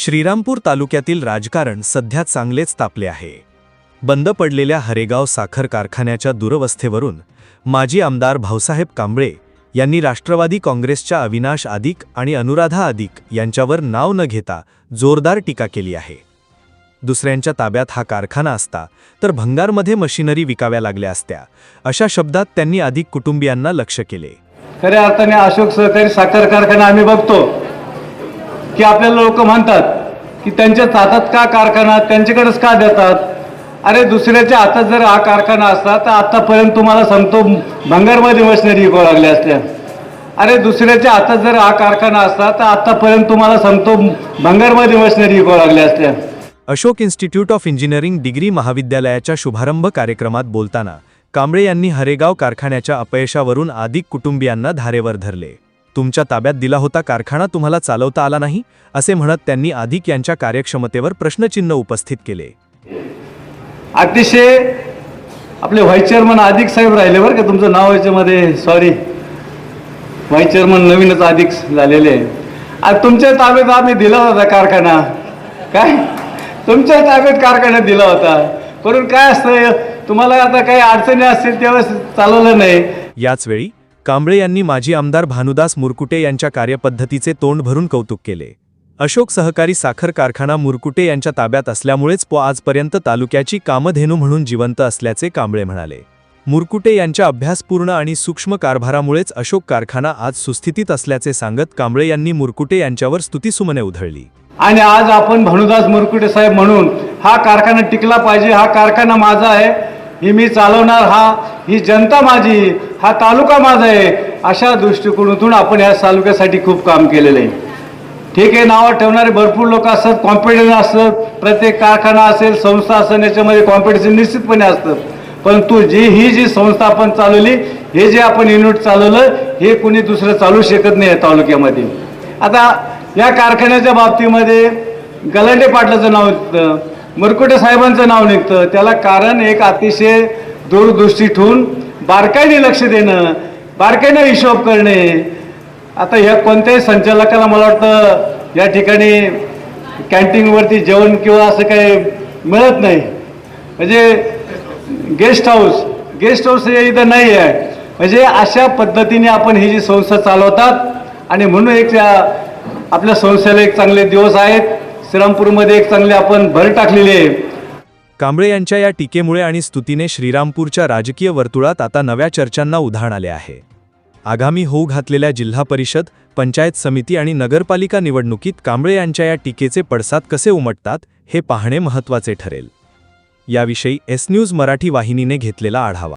श्रीरामपूर तालुक्यातील राजकारण सध्या चांगलेच तापले आहे. बंद पडलेल्या हरेगाव साखर कारखान्याच्या दुरवस्थेवरून माजी आमदार भाऊसाहेब कांबळे यांनी राष्ट्रवादी काँग्रेसच्या अविनाश आदिक आणि अनुराधा आदिक यांच्यावर नाव न घेता जोरदार टीका केली आहे. दुसऱ्यांच्या ताब्यात हा कारखाना असता तर भंगारमध्ये मशिनरी विकाव्या लागल्या असत्या अशा शब्दात त्यांनी अधिक कुटुंबियांना लक्ष केले. खऱ्या अर्थाने अशोक सहकारी साखर कारखाना आम्ही बघतो. की आपल्याला लोक म्हणतात की त्यांच्याच हातात का कारखाना त्यांच्याकडेच का देतात? अरे दुसऱ्याच्या हातात जर हा कारखाना असता तर आतापर्यंत तुम्हाला सांगतो भंगारमध्ये मशिनरी विकावं लागल्या असत्या अरे दुसऱ्याच्या हातात जर हा कारखाना असता तर आतापर्यंत तुम्हाला सांगतो भंगारमध्ये मशिनरी विकावं लागल्या असत्या Ashok institute of engineering degree महाविद्यालयाच्या शुभारंभ कार्यक्रमात बोलताना कांबळे यांनी हरेगाव कारखान्याच्या अपयशावरून आदिक कुटुंबियांना धारेवर धरले. तुमच्या ताब्यात दिला होता कारखाना तुम्हाला चालवता आला नाही असे म्हणत त्यांनी आदिक यांच्या कार्यक्षमतेवर प्रश्नचिन्ह उपस्थित केले. अतिशय आपले व्हाईस चेअरमन अधिक साहेब राहिले बरं का तुमचं नाव याच्यामध्ये सॉरी व्हाईस चेअरमन नवीनच अधिक झालेले. आज तुमच्या ताब्यात आम्ही दिला होता कारखाना. काय? तुमच्या ताब्यात कारखाना दिला होता. करून काय असतं तुम्हाला आता काही अडचणी असतील त्यावेळेस चालवलं नाही. याचवेळी कांबळे यांनी माजी आमदार भानुदास मुरकुटे यांच्या कार्यपद्धतीचे तोंड भरून कौतुक केले. अशोक सहकारी साखर कारखाना मुरकुटे यांच्या ताब्यात असल्यामुळेच पो आजपर्यंत तालुक्याची कामधेनू म्हणून जिवंत असल्याचे कांबळे म्हणाले. मुरकुटे यांच्या अभ्यासपूर्ण आणि सूक्ष्म कारभारामुळेच अशोक कारखाना आज सुस्थितीत असल्याचे सांगत कांबळे यांनी मुरकुटे यांच्यावर स्तुतीसुमने उधळली. आणि आज आपण भानुदास मुरकुटे साहेब म्हणून हा कारखाना टिकला पाहिजे हा कारखाना माझा आहे. ही मी चालवणार हा ही जनता माझी हा तालुका माझा आहे अशा दृष्टिकोनातून आपण या तालुक्यासाठी खूप काम केलेलं आहे. ठीक आहे नावं ठेवणारे भरपूर लोक असतात कॉम्पिटिशन असतं प्रत्येक कारखाना असेल संस्था असेल याच्यामध्ये कॉम्पिटिशन निश्चितपणे असतं. परंतु जी ही जी संस्था आपण चालवली हे जे आपण युनिट चालवलं हे कुणी दुसरं चालू शकत नाही या तालुक्यामध्ये. आता या कारखान्याच्या बाबतीमध्ये गलांडे पाटलाचं नाव होतं. मुरकुटे साहेबांचं नाव निघतं. त्याला कारण एक अतिशय दूरदृष्टी ठेवून बारकाईने लक्ष देणं बारकाईने हिशोब करणे. आता ह्या कोणत्याही संचालकाला मला वाटतं या ठिकाणी कॅन्टीनवरती जेवण किंवा असं काही मिळत नाही. म्हणजे गेस्ट हाऊस गेस्ट हाऊस हे इथं नाही आहे. म्हणजे अशा पद्धतीने आपण ही जी संस्था चालवतात आणि म्हणून एक आपल्या संस्थेला एक चांगले दिवस आहेत. श्रीरामपूरमध्ये एक चांगले आपण भर टाकलेली आहे. कांबळे यांच्या या टीकेमुळे आणि स्तुतीने श्रीरामपूरच्या राजकीय वर्तुळात आता नव्या चर्चांना उधाण आले आहे. आगामी होऊ घातलेल्या जिल्हा परिषद पंचायत समिती आणि नगरपालिका निवडणुकीत कांबळे यांच्या या टीकेचे पडसाद कसे उमटतात हे पाहणे महत्त्वाचे ठरेल. याविषयी एस न्यूज मराठी वाहिनीने घेतलेला आढावा.